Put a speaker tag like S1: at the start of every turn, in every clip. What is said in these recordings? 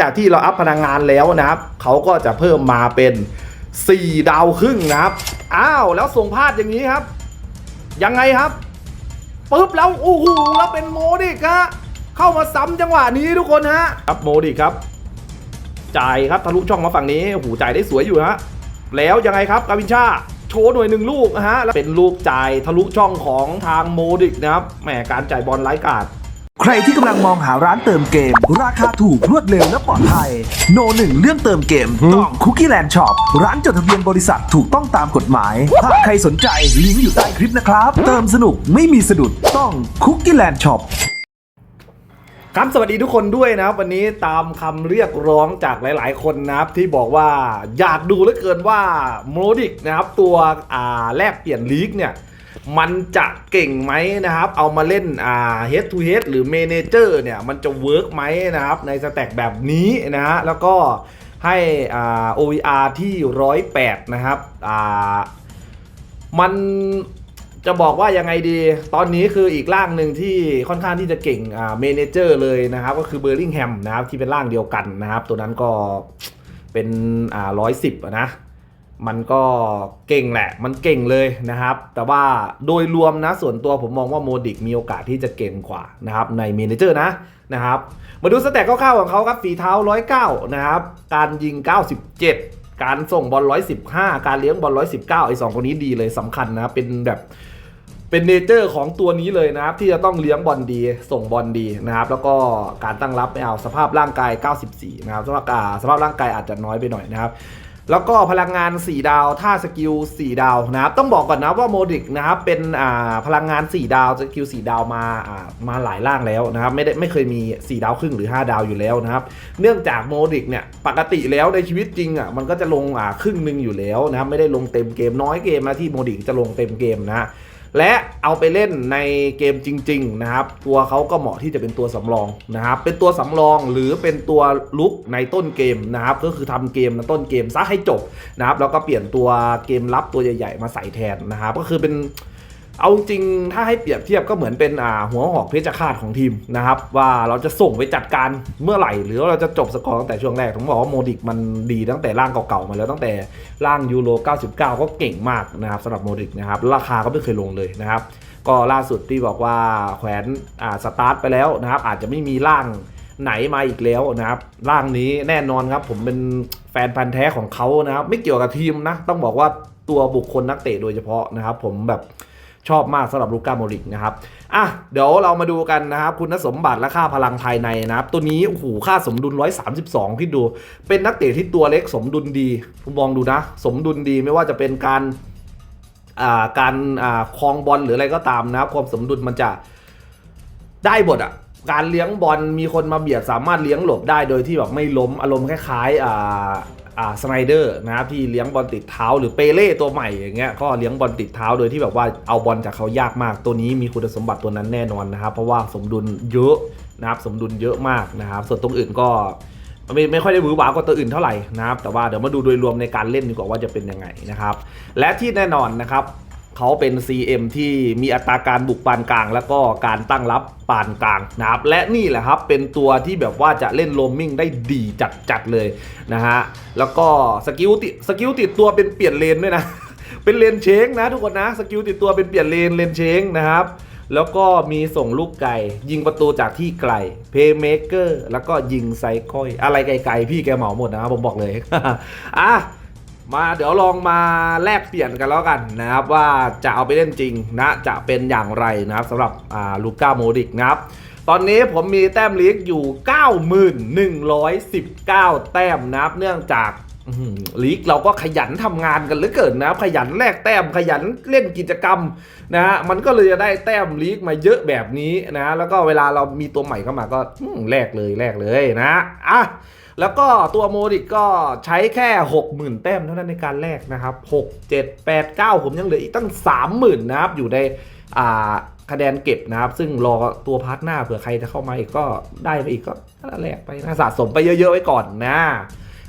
S1: จากที่เราอัพพลังงานแล้วนะครับ เขาก็จะเพิ่มมาเป็น 4 ดาวครึ่งนะครับ อ้าว แล้วส่งพาดอย่างนี้ครับ ยังไงครับปุ๊บแล้วโอ้โหแล้วเป็นโมดิกฮะเข้ามาซ้ำจังหวะนี้ทุกคนฮะครับโมดิกครับ จ่ายครับทะลุช่องมาฝั่งนี้โอ้โหจ่ายได้สวยอยู่ฮะแล้วยังไงครับกาวินชาโชว์หน่วยหนึ่งลูกนะฮะแล้วเป็นลูกจ่ายทะลุช่องของทางโมดิกนะครับแหมการจ่ายบอลไร้กาด
S2: ใครที่กำลังมองหาร้านเติมเกม ราคาถูกรวดเร็วและปลอดภัย โนหนึ่งเรื่องเติมเกมต้องคุกกี้แลนด์ช็อปร้านจดทะเบียนบริษัทถูกต้องตามกฎหมายหากใครสนใจลิงก์อยู่ใต้คลิปนะครับ เติมสนุกไม่มีสะดุดต้องคุกกี้แลนด์ช็อป
S1: ครับสวัสดีทุกคนด้วยนะครับวันนี้ตามคำเรียกร้องจากหลาย ๆ คนนะครับที่บอกว่าอยากดูเหลือเกินว่าโมดิกนะครับตัวอ่าแลกเปลี่ยนลีกเนี่ย มันจะเก่งไหมนะครับ เอามาเล่นอ่า head to head หรือ manager เนี่ย มันจะเวิร์กไหมนะครับ ในสแต็กแบบนี้นะฮะแล้วก็ให้อ่า OVR ที่ 108 นะครับอ่ามันจะบอกว่ายังไงดี ตอนนี้คืออีกร่างหนึ่งที่ค่อนข้างที่จะเก่งอ่าเมนเจอร์เลยนะครับ ก็คือเบอร์ลิงแฮมนะครับ ที่เป็นร่างเดียวกันนะครับ ตัวนั้นก็เป็นอ่าร้อยสิบนะ มันก็เก่งแหละ มันเก่งเลยนะครับ แต่ว่าโดยรวมนะส่วนตัวผมมองว่าโมดิกมีโอกาสที่จะเก่งกว่านะครับในเมเนเจอร์นะนะครับ มาดูสแต็กคร่าวๆของเขาครับฝีเท้า 109 นะครับ การยิง 97 การส่งบอล 115 การเลี้ยงบอล 119 ไอ้สองคนนี้ดีเลยสำคัญนะ เป็นแบบเป็นเนเจอร์ของตัวนี้เลยนะครับ ที่จะต้องเลี้ยงบอลดี ส่งบอลดีนะครับ แล้วก็การตั้งรับไม่เอาสภาพร่างกาย 94 นะครับสภาพสภาพร่างกายอาจจะน้อยไปหน่อยนะครับ แล้วก็พลังงาน 4 ดาวท่าสกิล 4 ดาวนะครับ ต้องบอกก่อนนะว่าโมดิกนะครับเป็นอ่าพลังงาน 4 ดาวสกิล 4 ดาวมาอ่ามาหลายร่างแล้วนะครับ ไม่ได้ไม่เคยมี 4 ดาวครึ่งหรือ 5 ดาวอยู่แล้วนะครับ เนื่องจากโมดิกเนี่ยปกติแล้วในชีวิตจริงอะมันก็จะลงอ่าครึ่งหนึ่งอยู่แล้วนะครับไม่ได้ลงเต็มเกมน้อยเกมนะที่โมดิกจะลงเต็มเกมนะ และเอาไปเล่นในเกมจริง ๆ นะครับ ตัวเขาก็เหมาะที่จะเป็นตัวสำรองนะครับ เป็นตัวสำรองหรือเป็นตัวลุกในต้นเกมนะครับ ก็คือทำเกมในต้นเกมซะให้จบนะครับ แล้วก็เปลี่ยนตัวเกมรับตัวใหญ่ ๆ มาใส่แทนนะครับ ก็คือเป็น เอาจริงถ้าให้เปรียบเทียบก็เหมือนเป็นอ่าหัวหอกเพชรฆาตของทีมนะครับว่าเราจะส่งไปจัดการเมื่อไหร่ หรือว่าเราจะจบสกอร์ตั้งแต่ช่วงแรกผมบอกว่าโมดิกมันดีตั้งแต่ร่างเก่าๆมาแล้วตั้งแต่ร่างยูโร 99 ก็เก่งมากนะครับสำหรับโมดิกนะครับราคาก็ไม่เคยลงเลยนะครับก็ล่าสุดที่บอกว่าแขวนอ่าสตาร์ทไปแล้วนะครับอาจจะไม่มีร่างไหนมาอีกแล้วนะครับร่างนี้แน่นอนครับผมเป็นแฟนพันธ์แท้ของเขานะครับไม่เกี่ยวกับทีมนะต้องบอกว่าตัวบุคคลนักเตะโดยเฉพาะนะครับผมแบบ ชอบมากสำหรับลูก้าโมริกนะครับอะเดี๋ยวเรามาดูกันนะครับคุณสมบัติและค่าพลังภายในนะครับ ตัวนี้โอ้โหค่าสมดุล 132พี่ดู เป็นนักเตะที่ตัวเล็กสมดุลดีผมมองดูนะ สมดุลดีไม่ว่าจะเป็นการอ่าการอ่าคลองบอลหรืออะไรก็ตามนะครับ ความสมดุลมันจะได้บทอะการเลี้ยงบอลมีคนมาเบียดสามารถเลี้ยงหลบได้โดยที่แบบไม่ล้มอารมณ์คล้ายๆอ่า สไนเดอร์นะครับที่เลี้ยงบอลติดเท้า หรือเปเล่ตัวใหม่อย่างเงี้ยก็เลี้ยงบอลติดเท้าโดยที่แบบว่าเอาบอลจากเขายากมาก ตัวนี้มีคุณสมบัติตัวนั้นแน่นอนนะครับเพราะว่าสมดุลเยอะนะครับสมดุลเยอะมากนะครับส่วนตรงอื่นก็ไม่ไม่ค่อยได้หวือหวากว่าตัวอื่นเท่าไหร่นะครับแต่ว่าเดี๋ยวมาดูโดยรวมในการเล่นดีกว่าว่าจะเป็นยังไงนะครับและที่แน่นอนนะครับ เขาเป็น CM ที่มีอัตราการบุกปานกลาง แล้วก็การตั้งรับปานกลางนะครับและนี่แหละครับเป็นตัวที่แบบว่าจะเล่นโรมมิ่งได้ดีจัดๆเลยนะฮะแล้วก็สกิลติดสกิลติดตัวเป็นเปลี่ยนเลนด้วยนะ เป็นเลนเชงนะทุกคนนะสกิลติดตัวเป็นเปลี่ยนเลนเลนเชงนะครับแล้วก็มีส่งลูกไก่ยิงประตูจากที่ไกลเพย์เมเกอร์แล้วก็ยิงไซค่อย อะไรไกลๆพี่แกเหมาหมดนะผมบอกเลยอะ มาเดี๋ยวลองมาแลกเปลี่ยนกันแล้วกันนะครับว่าจะเอาไปเล่นจริงนะจะเป็นอย่างไรนะครับสำหรับลูก้าโมดิกนะครับตอนนี้ผมมีแต้มลีกอยู่ 9119 แต้มนะครับเนื่องจากลีกเราก็ขยันทำงานกันเหลือเกินนะครับขยันแลกแต้มขยันเล่นกิจกรรมนะฮะมันก็เลยจะได้แต้มลีกมาเยอะแบบนี้นะแล้วก็เวลาเรามีตัวใหม่เข้ามาก็แลกเลยแลกเลยนะอะ แล้วก็ตัวโมดิกก็ใช้แค่ 60,000 แต้มเท่านั้นในการแลกนะครับ6 7 8 9 ผมยังเหลืออีกตั้ง 30,000 นะครับ อยู่ในอ่าคะแนนเก็บนะครับ ซึ่งรอตัวพาร์ทหน้าเผื่อใครจะเข้ามาอีกก็ได้ไปอีกก็แลกไปนะสะสมไปเยอะๆไว้ก่อนนะ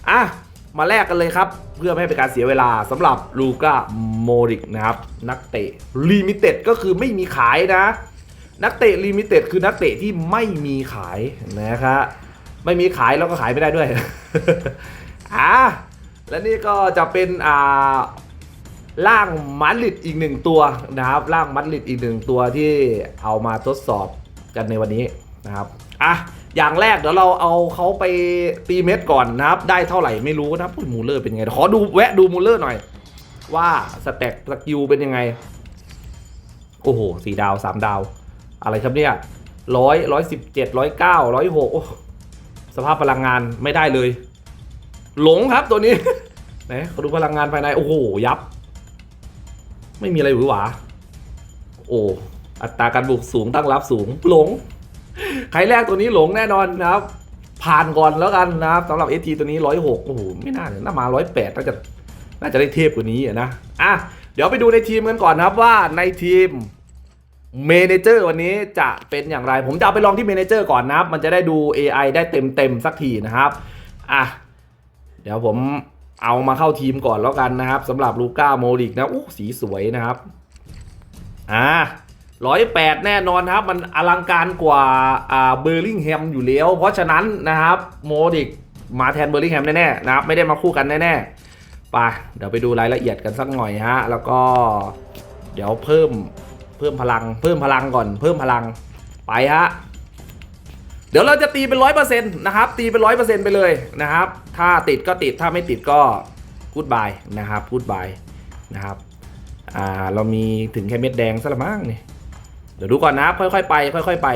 S1: อะมาแลกกันเลยครับ เพื่อไม่ให้เป็นการเสียเวลาสำหรับลูก้าโมดิกนะครับ นักเตะลิมิเต็ดก็คือไม่มีขายนะ นักเตะลิมิเต็ดคือนักเตะที่ไม่มีขายนะครับ ไม่มีขายแล้วก็ขายไม่ได้ด้วย อะและนี่ก็จะเป็นอ่าร่างมัดลิดอีกหนึ่งตัวนะครับร่างมัดลิดอีกหนึ่งตัวที่เอามาทดสอบกันในวันนี้นะครับอะอย่างแรกเดี๋ยวเราเอาเขาไปตีเม็ดก่อนนะครับ ได้เท่าไหร่ไม่รู้นะพูดมูลเลอร์เป็นไงขอดูแวะดูมูลเลอร์หน่อย ว่าสแต็กสกิลเป็นยังไง โอ้โหสี่ดาวสามดาว อะไรครับเนี่ยร้อยร้อยสิบเจ็ดร้อยเก้าร้อยหก สภาพพลังงานไม่ได้เลย หลงครับตัวนี้ ไหนขอดูพลังงานภายใน โอ้โห ยับ ไม่มีอะไรหวือหวา โอ้ อัตราการบุกสูงตั้งรับสูง หลง ใครแรกตัวนี้หลงแน่นอนนะครับ ผ่านก่อนแล้วกันนะครับสำหรับเอทีตัวนี้ร้อยหกโอ้โห ไม่น่าเลยน่ามาร้อยแปดน่าจะ น่าจะได้เทพกว่านี้อะนะ อะ เดี๋ยวไปดูในทีมกันก่อนนะครับว่าในทีม เมนเจอร์วันนี้จะเป็นอย่างไร ผมจะเอาไปลองที่เมนเจอร์ก่อนนะครับ มันจะได้ดู AI ได้เต็มเต็มๆสักทีนะครับ อะ เดี๋ยวผมเอามาเข้าทีมก่อนแล้วกันนะครับสำหรับลูก้าโมริกนะอู้สีสวยนะครับ อ่าร้อยแปดแน่นอนครับ มันอลังการกว่าอ่าเบอร์ลิงแฮมอยู่แล้ว เพราะฉะนั้นนะครับโมริกมาแทนเบอร์ลิงแฮมแน่ๆนะครับ ไม่ได้มาคู่กันแน่ๆไปเดี๋ยวไปดูรายละเอียดกันสักหน่อยฮะ แล้วก็เดี๋ยวเพิ่ม เพิ่มพลัง เพิ่มพลังก่อน เพิ่มพลัง ไปฮะ เดี๋ยวเราจะตีเป็นร้อยเปอร์เซ็นต์นะครับ ตีเป็นร้อยเปอร์เซ็นต์ไปเลยนะครับ ถ้าติดก็ติด ถ้าไม่ติดก็พูดบายนะครับพูดบายนะครับ อ่า เรามีถึงแค่เม็ดแดงซะละมั้งนี่ เดี๋ยวดูก่อนนะครับ ค่อย ๆ ไป ค่อย ๆ ไป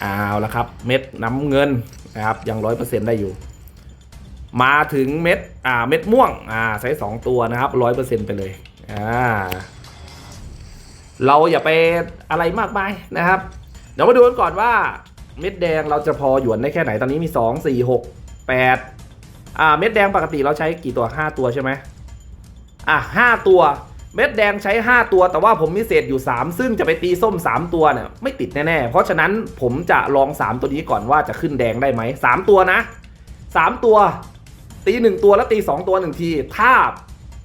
S1: เอาละครับ เม็ดน้ำเงินนะครับ ยังร้อยเปอร์เซ็นต์ได้อยู่มาถึงเม็ด อ่า เม็ดม่วง อ่า ใช้สองตัวนะครับร้อยเปอร์เซ็นต์ไปเลย อ่า เราอย่าไปอะไรมากมายนะครับ เดี๋ยวมาดูกันก่อนว่าเม็ดแดงเราจะพอหยวนได้แค่ไหนตอนนี้มี 2 4 6 8อ่าเม็ดแดงปกติเราใช้กี่ตัว 5 ตัวใช่ไหมอะ5ตัว เม็ดแดงใช้ 5 ตัว แต่ว่าผมมีเศษอยู่ 3 ซึ่งจะไปตีส้ม 3 ตัวเนี่ยไม่ติดแน่ๆ เพราะฉะนั้นผมจะลอง 3 ตัวนี้ก่อนว่าจะขึ้นแดงได้ไหม3ตัวนะ 3 ตัว ตี 1 ตัวแล้วตี 2 ตัว1ทีถ้า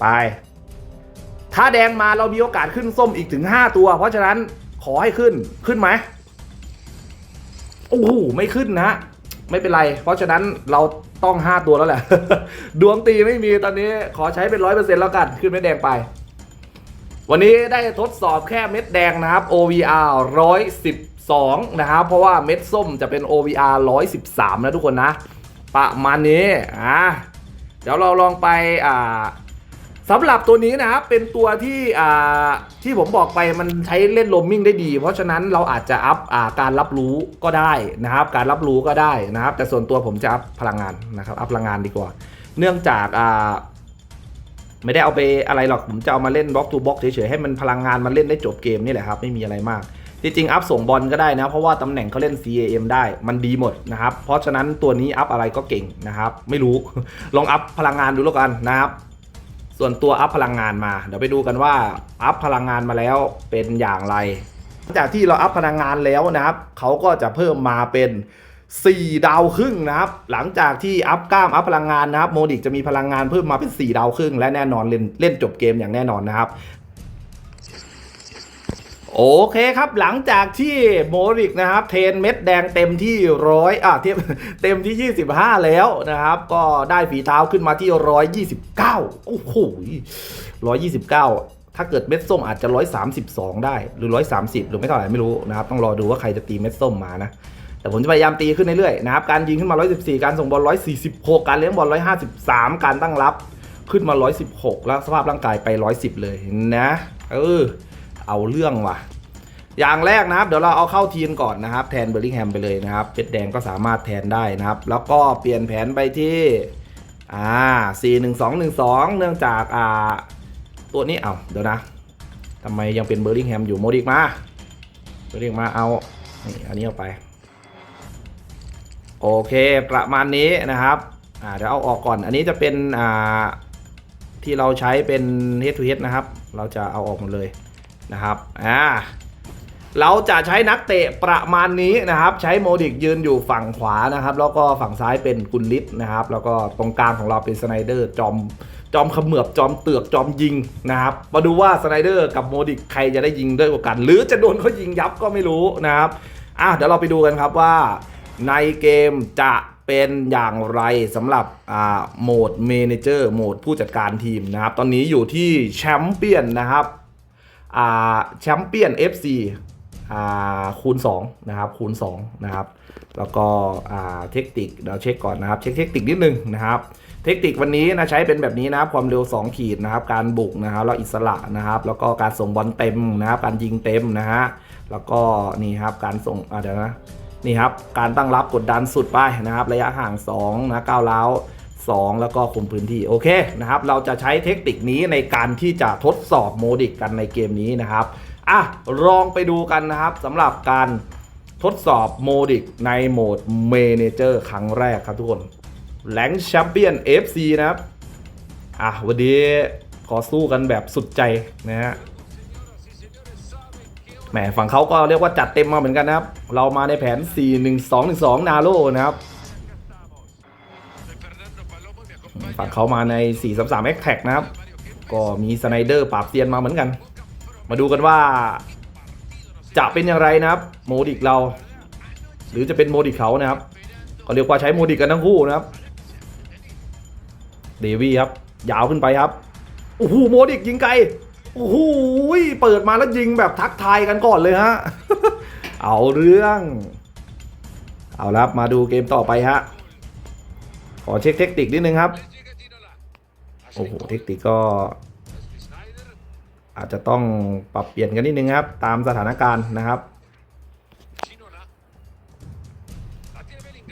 S1: ไป ถ้าแดงมาเรามีโอกาสขึ้นส้มอีกถึง 5 ตัว เพราะฉะนั้นขอให้ขึ้นขึ้นไหมโอ้โหไม่ขึ้นนะไม่เป็นไร เพราะฉะนั้นเราต้อง 5 ตัวแล้วแหละ ดวงตีไม่มีตอนนี้ขอใช้เป็นร้อยเปอร์เซ็นต์แล้วกัน ขึ้นเม็ดแดงไป วันนี้ได้ทดสอบแค่เม็ดแดงนะครับ OVR 112 นะครับ เพราะว่าเม็ดส้มจะเป็น OVR 113 นะทุกคนนะ ประมาณนี้อะเดี๋ยวเราลองไปอ่า สำหรับตัวนี้นะครับเป็นตัวที่อ่าที่ผมบอกไปมันใช้เล่นโรมมิ่งได้ดี เพราะฉะนั้นเราอาจจะอัพอ่าการรับรู้ก็ได้นะครับ การรับรู้ก็ได้นะครับ แต่ส่วนตัวผมจะอัพพลังงานนะครับ อัพพลังงานดีกว่า เนื่องจากอ่าไม่ได้เอาไปอะไรหรอกผมจะเอามาเล่นบล็อกทูบล็อกเฉยๆให้มันพลังงานมันเล่นได้จบเกมนี่แหละครับไม่มีอะไรมากจริงๆอัพส่งบอลก็ได้นะ เพราะว่าตำแหน่งเขาเล่น CAM ได้มันดีหมดนะครับ เพราะฉะนั้นตัวนี้อัพอะไรก็เก่งนะครับ ไม่รู้ ลองอัพพลังงานดูแล้วกันนะครับ ส่วนตัวอัพพลังงานมา เดี๋ยวไปดูกันว่าอัพพลังงานมาแล้วเป็นอย่างไร หลังจากที่เราอัพพลังงานแล้วนะครับเขาก็จะเพิ่มมาเป็น4 ดาวครึ่งนะครับ หลังจากที่อัพกล้ามอัพพลังงานนะครับโมดิกจะมีพลังงานเพิ่มมาเป็น 4 ดาวครึ่ง และแน่นอนเล่นเล่นจบเกมอย่างแน่นอนนะครับ โอเคครับหลังจากที่โมริกนะครับเทนเม็ดแดงเต็มที่ร้อยอะเทียบเต็มที่ 25 แล้วนะครับ ก็ได้ฝีเท้าขึ้นมาที่ 129 โอ้โห 129 ถ้าเกิดเม็ดส้มอาจจะ 132 ได้หรือ 130 หรือไม่เท่าไหร่ไม่รู้นะครับ ต้องรอดูว่าใครจะตีเม็ดส้มมานะแต่ผมจะพยายามตีขึ้นเรื่อยๆนะครับ การยิงขึ้นมา 114 การส่งบอล 146 การเลี้ยงบอล 153 การตั้งรับขึ้นมา 116 แล้วสภาพร่างกายไป 110 เลยนะ เออ เอาเรื่องว่ะ อย่างแรกนะครับ เดี๋ยวเราเอาเข้าทีมก่อนนะครับ แทนเบอร์ลิงแฮมไปเลยนะครับ เพชรแดงก็สามารถแทนได้นะครับ แล้วก็เปลี่ยนแผนไปที่อ่าสี่หนึ่งสองหนึ่งสองเนื่องจากอ่าตัวนี้เอาเดี๋ยวนะทำไมยังเป็นเบอร์ลิงแฮมอยู่โมดิกมาเบอร์ลิงมาเอานี่อันนี้เอาไป โอเคประมาณนี้นะครับอ่าเดี๋ยวเอาออกก่อนอันนี้จะเป็นอ่าที่เราใช้เป็น head to head นะครับ เราจะเอาออกหมดเลย นะครับอ่าเราจะใช้นักเตะประมาณนี้นะครับ ใช้โมดิกยืนอยู่ฝั่งขวานะครับ แล้วก็ฝั่งซ้ายเป็นกุลลิตนะครับ แล้วก็ตรงกลางของเราเป็นสไนเดอร์จอมจอมเขมือบจอมเตือกจอมยิงนะครับ มาดูว่าสไนเดอร์กับโมดิกใครจะได้ยิงด้วยกว่ากัน หรือจะโดนเขายิงยับก็ไม่รู้นะครับอะเดี๋ยวเราไปดูกันครับว่าในเกมจะเป็นอย่างไรสำหรับอ่าโหมดเมนเจอร์โหมดผู้จัดการทีมนะครับ ตอนนี้อยู่ที่แชมเปี้ยนนะครับ แชมเปี้ยน FC คูณ2นะครับคูณ2นะครับแล้วก็เทคนิคเดี๋ยวเช็คก่อนนะครับเช็คเทคนิคนิดนึงนะครับเทคนิควันนี้นะใช้เป็นแบบนี้นะครับความเร็ว 2 ขีดนะครับการบุกนะครับแล้วอิสระนะครับแล้วก็การส่งบอลเต็มนะครับการยิงเต็มนะฮะแล้วก็นี่ครับการส่งอ่าเดี๋ยวนะนี่ครับการตั้งรับกดดันสุดไปนะครับระยะห่าง2นะก้าวล้าว 2 แล้วก็คุมพื้นที่โอเคนะครับเราจะใช้เทคนิคนี้ในการที่จะทดสอบโมดิกกันในเกมนี้นะครับอะลองไปดูกันนะครับสำหรับการทดสอบโมดิกในโหมดเมเนเจอร์ครั้งแรกครับทุกคนแหลงแชมเปี้ยน FC นะครับอะวันนี้ขอสู้กันแบบสุดใจนะฮะแหมฝั่งเขาก็เรียกว่าจัดเต็มมาเหมือนกันนะครับ เรามาในแผน 4 1 2 1 2 นาโลนะครับ ฝั่งเขามาใน 4 3 3 x t a c นะครับ ก็มีสไนเดอร์ปราบเซียนมาเหมือนกัน มาดูกันว่า จะเป็นอย่างไรนะครับ โมดิกเรา หรือจะเป็นโมดิกเขานะครับก็เรียกว่าใช้โมดิกกันทั้งคู่นะครับ เดวี่ครับ ยาวขึ้นไปครับโอ้โหโมดิกยิงไกลโอ้โหเปิดมาแล้วยิงแบบทักทายกันก่อนเลยฮะ เอาเรื่อง เอาละครับมาดูเกมต่อไปฮะ อเช็คเทคนิคนิดนึงครับ โอ้โห เทคนิคก็ อาจจะต้องปรับเปลี่ยนกันนิดนึงครับ ตามสถานการณ์นะครับ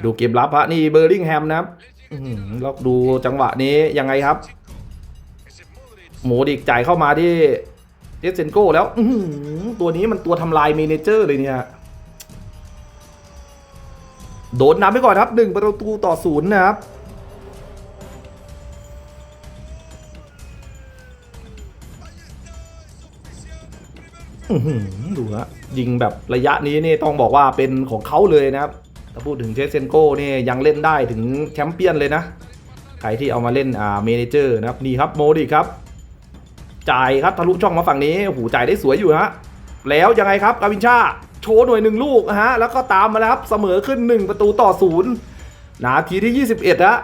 S1: ดูเกมรับฮะนี่เบอร์ลิงแฮมนะครับอื้อหือแล้วดูจังหวะนี้ยังไงครับหมูดิกจ่ายเข้ามาที่เจสเซนโก้แล้วตัวนี้มันตัวทำลายเมเนเจอร์เลยเนี่ยโดนนำไปก่อนครับหนึ่งประตูต่อศูนย์นะครับ ดูฮะยิงแบบระยะนี้นี่ต้องบอกว่าเป็นของเขาเลยนะครับถ้าพูดถึงเชสเซนโก้นี่ยังเล่นได้ถึงแชมเปี้ยนเลยนะ ใครที่เอามาเล่นอ่าเมเนเจอร์นะครับนี่ครับโมดิครับจ่ายครับทะลุช่องมาฝั่งนี้โอ้จ่ายได้สวยอยู่ฮะแล้วยังไงครับกาวินชาโชว์หน่วยหนึ่งลูกนะฮะแล้วก็ตามมาแล้วครับเสมอขึ้น 1 ประตูต่อศูนย์นาทีที่ 21ฮะ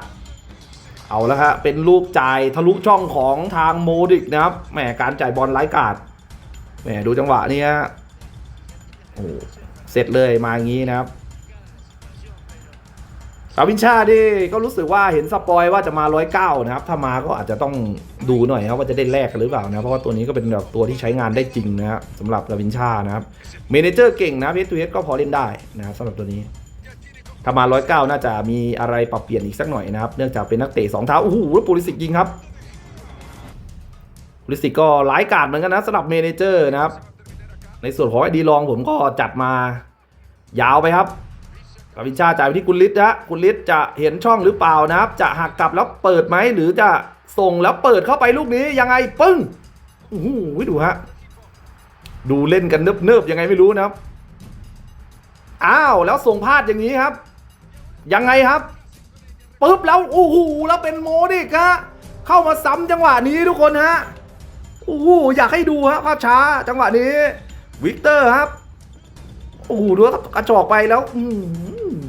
S1: เอาแล้วฮะเป็นลูกจ่ายทะลุช่องของทางโมดิกนะครับแหมการจ่ายบอลไร้กาด แหมดูจังหวะนี้ฮะโอ้โหเสร็จเลยมาอย่างนี้นะครับกาวินชาดิก็รู้สึกว่าเห็นสปอยว่าจะมา109นะครับ ถ้ามาก็อาจจะต้องดูหน่อยครับว่าจะได้แลกกันหรือเปล่านะเพราะว่าตัวนี้ก็เป็นแบบตัวที่ใช้งานได้จริงนะครับสำหรับกาวินชานะครับเมเนเจอร์เก่งนะเพชรทูเฮดก็พอเล่นได้นะครับสำหรับตัวนี้ ถ้ามา109น่าจะมีอะไรปรับเปลี่ยนอีกสักหน่อยนะครับ เนื่องจากเป็นนักเตะสองเท้าโอ้โหแล้วปูริสิกยิงครับ ปูริสิกก็ร้ายกาจเหมือนกันนะสำหรับเมเนเจอร์นะครับ ในส่วนของไอดีลองผมก็จัดมายาวไปครับกาวินชาจ่ายไปที่กุลลิศนะกุลลิศจะเห็นช่องหรือเปล่านะครับ จะหักกลับแล้วเปิดไหมหรือจะส่งแล้วเปิดเข้าไปลูกนี้ยังไงปึ้งโอ้โหดูฮะดูเล่นกันเนิบๆยังไงไม่รู้นะครับอ้าวแล้วส่งพลาดอย่างนี้ครับ ยังไงครับปุ๊บแล้วโอ้โหแล้วเป็นโมดิกฮะเข้ามาซ้ำจังหวะนี้ทุกคนฮะ โอ้โหอยากให้ดูฮะภาพช้าจังหวะนี้ วิกเตอร์ครับ โอ้โหดูว่ากระจอกไปแล้วอื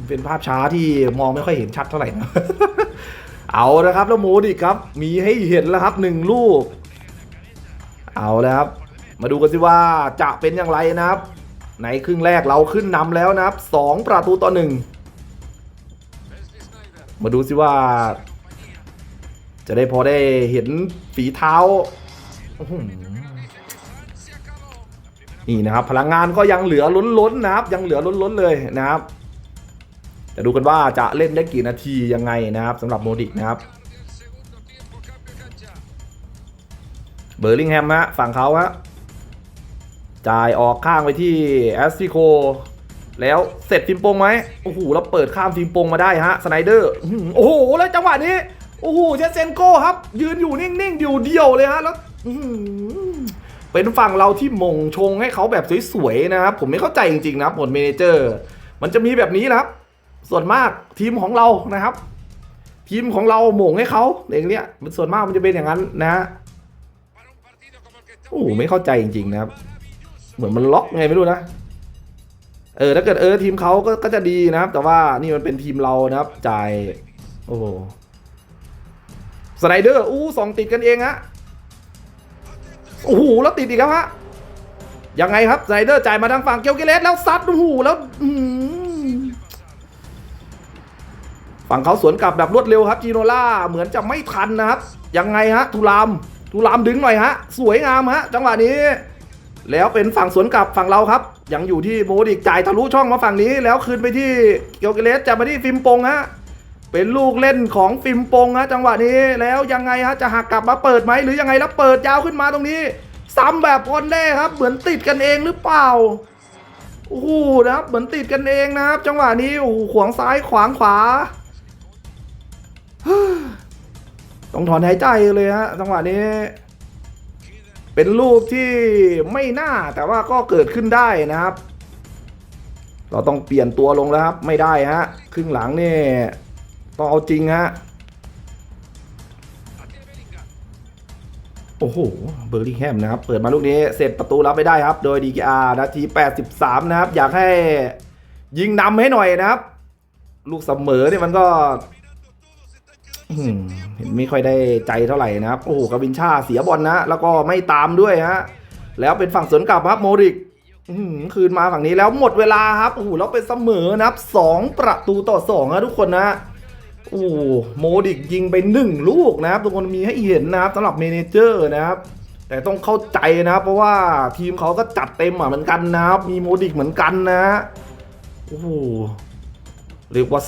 S1: เป็นภาพช้าที่มองไม่ค่อยเห็นชัดเท่าไหร่นะเอาละครับแล้วโมดิครับ มีให้เห็นแล้วครับหนึ่งลูก เอาแล้วครับ มาดูกันสิว่าจะเป็นอย่างไรนะครับ ในครึ่งแรกเราขึ้นนำแล้วนะครับสองประตูต่อหนึ่งมาดูสิว่า จะได้พอได้เห็นฝีเท้า นี่นะครับ พลังงานก็ยังเหลือล้นๆนะครับ ยังเหลือล้นๆเลยนะครับจะดูกันว่าจะเล่นได้กี่นาทียังไงนะครับสำหรับโมดิกนะครับ เบอร์ลิงแฮมฮะฝั่งเขาฮะจ่ายออกข้างไปที่แอสติโค แล้วเสร็จฟิมโปงไหมโอ้โหแล้วเปิดข้ามฟิมโปงมาได้ฮะสไนเดอร์โอ้โหแล้วจังหวะนี้โอ้โหเชสเซนโก้ครับ ยืนอยู่นิ่งๆอยู่เดียวเลยฮะแล้ว เป็นฝั่งเราที่มงชงให้เขาแบบสวยๆนะครับ ผมไม่เข้าใจจริงๆนะผลเมนเจอร์ มันจะมีแบบนี้นะครับ ส่วนมากทีมของเรานะครับ ทีมของเราหม่งให้เขาอย่างเนี้ยมันส่วนมากมันจะเป็นอย่างนั้นนะฮะโอ้ไม่เข้าใจจริงๆนะครับ เหมือนมันล็อกไงไม่รู้นะเออถ้าเกิดเออทีมเขาก็ก็จะดีนะครับ แต่ว่านี่มันเป็นทีมเรานะครับจ่ายโอ้สไลเดอร์อู้สองติดกันเองฮะ โอ้โหแล้วติดอีกแล้วฮะยังไงครับไลเดอร์จ่ายมาทางฝั่งเกียวเกเลสแล้วซัดโอ้โหแล้วฝั่งเขาสวนกลับแบบรวดเร็วครับจีโนล่าเหมือนจะไม่ทันนะครับ ยังไงฮะทุรามทุรามดึงหน่อยฮะ สวยงามฮะ จังหวะนี้ แล้วเป็นฝั่งสวนกลับฝั่งเราครับ ยังอยู่ที่โมดิกจ่ายทะลุช่องมาฝั่งนี้ แล้วคืนไปที่เกียวเกเลสจะมาที่ฟิมปงฮะ เป็นลูกเล่นของฟิมปงฮะจังหวะนี้แล้วยังไงฮะจะหักกลับมาเปิดไหมหรือยังไงแล้วเปิดยาวขึ้นมาตรงนี้ ซ้ำแบบพอนแน่ครับ เหมือนติดกันเองหรือเปล่าโอ้โหนะครับเหมือนติดกันเองนะครับ จังหวะนี้โอ้โหขวางซ้ายขวางขวาต้องถอนหายใจเลยฮะจังหวะนี้ เป็นลูกที่ไม่น่าแต่ว่าก็เกิดขึ้นได้นะครับ เราต้องเปลี่ยนตัวลงแล้วครับ ไม่ได้ฮะครึ่งหลังนี่ ต้องเอาจริงฮะ โอ้โห เบอร์ลิงแฮมนะครับ เปิดมาลูกนี้ เสร็จประตูรับไม่ได้ครับ โดย DKR นาที 83 นะครับ อยากให้ยิงนำให้หน่อยนะครับ ลูกเสมอเนี่ยมันก็เห็นไม่ค่อยได้ใจเท่าไหร่นะครับ โอ้โหกาวินชาเสียบอลนะ แล้วก็ไม่ตามด้วยฮะ แล้วเป็นฝั่งสวนกลับครับโมริกคืนมาฝั่งนี้แล้วหมดเวลาครับ โอ้โหแล้วเป็นเสมอนะครับสองประตูต่อสองนะทุกคนนะ โอ้โหโมดิกยิงไปหนึ่งลูกนะครับทุกคนมีให้เห็นนะครับสำหรับเมเนเจอร์นะครับ แต่ต้องเข้าใจนะครับ เพราะว่าทีมเขาก็จัดเต็มเหมือนกันนะครับ มีโมดิกเหมือนกันนะโอ้โหเรียกว่า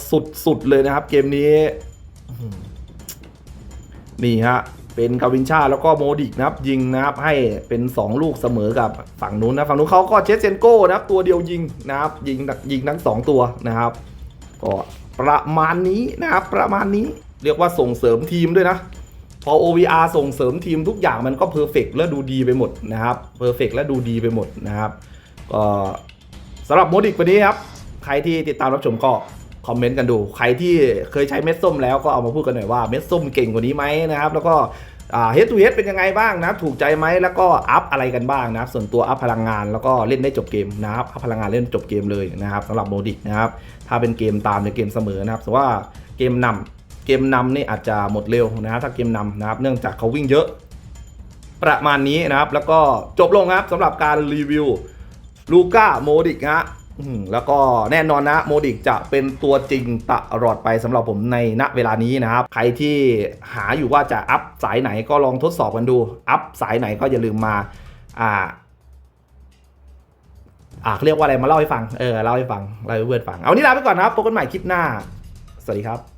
S1: สุดๆเลยนะครับ เกมนี้ นี่ฮะเป็นกาวินชาแล้วก็โมดิกนะครับยิงนะครับให้เป็น 2 ลูกเสมอกับฝั่งนู้นนะฝั่งนู้นเขาก็เชสเซนโก้นะครับตัวเดียวยิงนะครับยิงยิงทั้ง 2 ตัวนะครับก็ ประมาณนี้นะครับประมาณนี้เรียกว่าส่งเสริมทีมด้วยนะพอ OVR ส่งเสริมทีมทุกอย่างมันก็เพอร์เฟกและดูดีไปหมดนะครับเพอร์เฟกและดูดีไปหมดนะครับก็สำหรับโมดิกวันนี้ครับใครที่ติดตามรับชมก็คอมเมนต์กันดู ใครที่เคยใช้เม็ดส้มแล้วก็เอามาพูดกันหน่อยว่าเม็ดส้มเก่งกว่านี้ไหมนะครับ แล้วก็ เฮดทูเฮดเป็นยังไงบ้างนะครับถูกใจไหมแล้วก็อัพอะไรกันบ้างนะครับส่วนตัวอัพพลังงานแล้วก็เล่นได้จบเกมนะครับอัพพลังงานเล่นจบเกมเลยนะครับสำหรับโมดิกนะครับถ้าเป็นเกมตามในเกมเสมอนะครับแต่ว่าเกมนำเกมนำนี่อาจจะหมดเร็วนะครับถ้าเกมนำนะครับเนื่องจากเขาวิ่งเยอะประมาณนี้นะครับ แล้วก็จบลงครับสำหรับการรีวิวลูก้าโมดิกฮะ แล้วก็แน่นอนนะโมดิกจะเป็นตัวจริงตลอดไปสำหรับผมในณเวลานี้นะครับ ใครที่หาอยู่ว่าจะอัพสายไหนก็ลองทดสอบกันดู อัพสายไหนก็อย่าลืมมา อ่าอ่าเรียกว่าอะไรมาเล่าให้ฟัง เออเล่าให้ฟังเล่าให้เพื่อนฟัง เอานี่ลาไปก่อนนะครับพบกันใหม่คลิปหน้า สวัสดีครับ